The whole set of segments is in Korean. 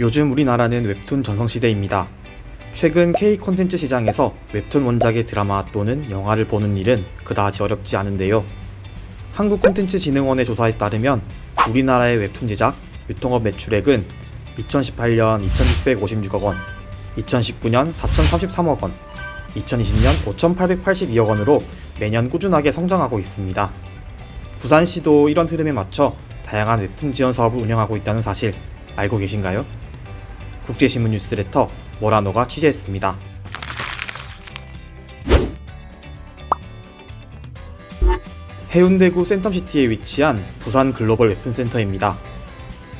요즘 우리나라는 웹툰 전성시대입니다. 최근 K 콘텐츠 시장에서 웹툰 원작의 드라마 또는 영화를 보는 일은 그다지 어렵지 않은데요. 한국콘텐츠진흥원의 조사에 따르면 우리나라의 웹툰 제작, 유통업 매출액은 2018년 2,656억 원, 2019년 4,033억 원, 2020년 5,882억 원으로 매년 꾸준하게 성장하고 있습니다. 부산시도 이런 흐름에 맞춰 다양한 웹툰 지원 사업을 운영하고 있다는 사실 알고 계신가요? 국제신문 뉴스레터 모라노가 취재했습니다. 해운대구 센텀시티에 위치한 부산 글로벌 웹툰 센터입니다.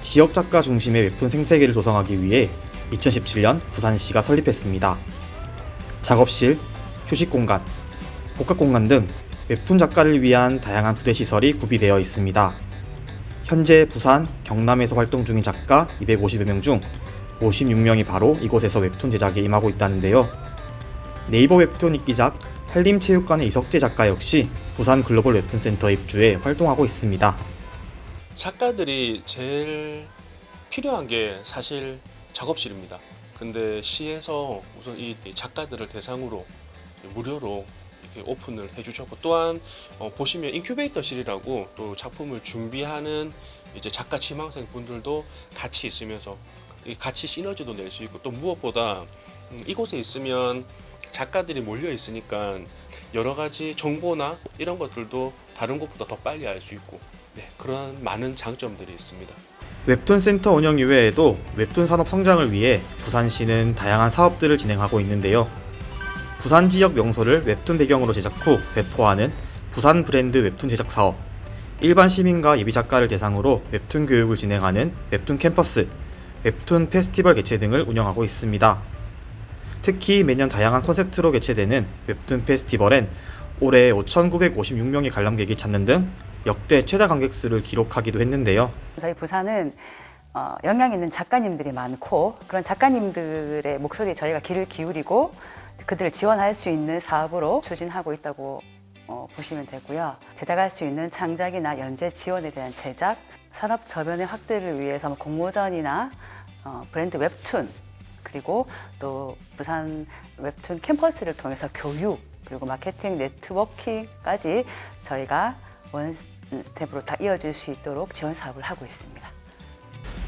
지역 작가 중심의 웹툰 생태계를 조성하기 위해 2017년 부산시가 설립했습니다. 작업실, 휴식 공간, 복합 공간 등 웹툰 작가를 위한 다양한 부대 시설이 구비되어 있습니다. 현재 부산, 경남에서 활동 중인 작가 250여 명 중 56명이 바로 이곳에서 웹툰 제작에 임하고 있다는데요. 네이버 웹툰 읽기작 한림체육관의 이석재 작가 역시 부산 글로벌 웹툰 센터에 입주해 활동하고 있습니다. 작가들이 제일 필요한 게 사실 작업실입니다. 근데 시에서 우선 이 작가들을 대상으로 무료로 이렇게 오픈을 해주셨고 또한 어, 보시면 인큐베이터실이라고 또 작품을 준비하는 이제 작가 지망생 분들도 같이 있으면서 이 같이 시너지도 낼 수 있고 또 무엇보다 음, 이곳에 있으면 작가들이 몰려 있으니까 여러 가지 정보나 이런 것들도 다른 곳보다 더 빨리 알 수 있고 네, 그런 많은 장점들이 있습니다. 웹툰 센터 운영 이외에도 웹툰 산업 성장을 위해 부산시는 다양한 사업들을 진행하고 있는데요. 부산 지역 명소를 웹툰 배경으로 제작 후 배포하는 부산 브랜드 웹툰 제작 사업, 일반 시민과 예비 작가를 대상으로 웹툰 교육을 진행하는 웹툰 캠퍼스, 웹툰 페스티벌 개최 등을 운영하고 있습니다. 특히 매년 다양한 콘셉트로 개최되는 웹툰 페스티벌엔 올해 5,956명의 관람객이 찾는 등 역대 최다 관객 수를 기록하기도 했는데요. 저희 부산은 어, 영향 있는 작가님들이 많고 그런 작가님들의 목소리에 저희가 귀를 기울이고 그들을 지원할 수 있는 사업으로 추진하고 있다고 어, 보시면 되고요. 제작할 수 있는 창작이나 연재 지원에 대한 제작, 산업 저변의 확대를 위해서 뭐 공모전이나 어, 브랜드 웹툰 그리고 또 부산 웹툰 캠퍼스를 통해서 교육 그리고 마케팅 네트워킹까지 저희가 원 스텝으로 다 이어질 수 있도록 지원 사업을 하고 있습니다.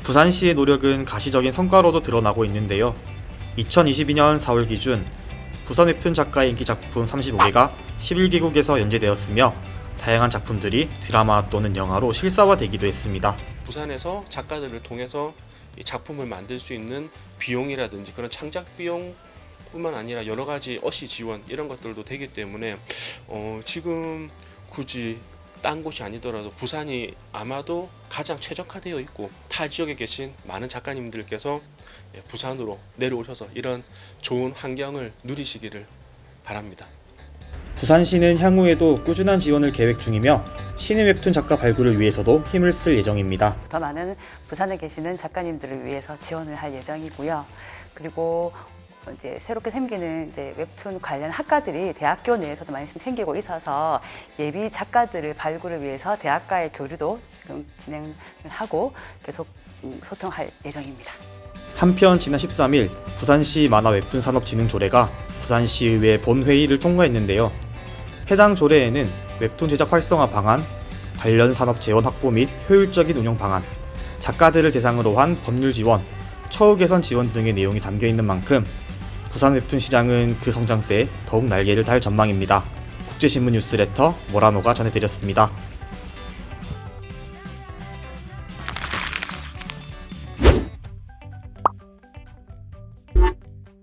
부산시의 노력은 가시적인 성과로도 드러나고 있는데요. 2022년 4월 기준 부산 웹툰 작가의 인기 작품 35개가 11개국에서 연재되었으며 다양한 작품들이 드라마 또는 영화로 실사화되기도 했습니다. 부산에서 작가들을 통해서 이 작품을 만들 수 있는 비용이라든지 그런 창작 비용 뿐만 아니라 여러 가지 어시 지원 이런 것들도 되기 때문에 어, 지금 굳이 딴 곳이 아니더라도 부산이 아마도 가장 최적화되어 있고 타 지역에 계신 많은 작가님들께서 예, 부산으로 내려오셔서 이런 좋은 환경을 누리시기를 바랍니다. 부산시는 향후에도 꾸준한 지원을 계획 중이며 신의 웹툰 작가 발굴을 위해서도 힘을 쓸 예정입니다. 더 많은 부산에 계시는 작가님들을 위해서 지원을 할 예정이고요. 그리고 이제 새롭게 생기는 이제 웹툰 관련 학과들이 대학교 내에서도 많이 생기고 있어서 예비 작가들을 발굴을 위해서 대학과의 교류도 지금 진행을 하고 계속 음, 소통할 예정입니다. 한편 지난 13일 부산시 만화 웹툰 산업진흥 조례가 부산시의회 본회의를 통과했는데요. 해당 조례에는 웹툰 제작 활성화 방안, 관련 산업 재원 확보 및 효율적인 운영 방안, 작가들을 대상으로 한 법률 지원, 처우 개선 지원 등의 내용이 담겨 있는 만큼 부산 웹툰 시장은 그 성장세에 더욱 날개를 달 전망입니다. 국제신문 뉴스레터 모라노가 전해드렸습니다.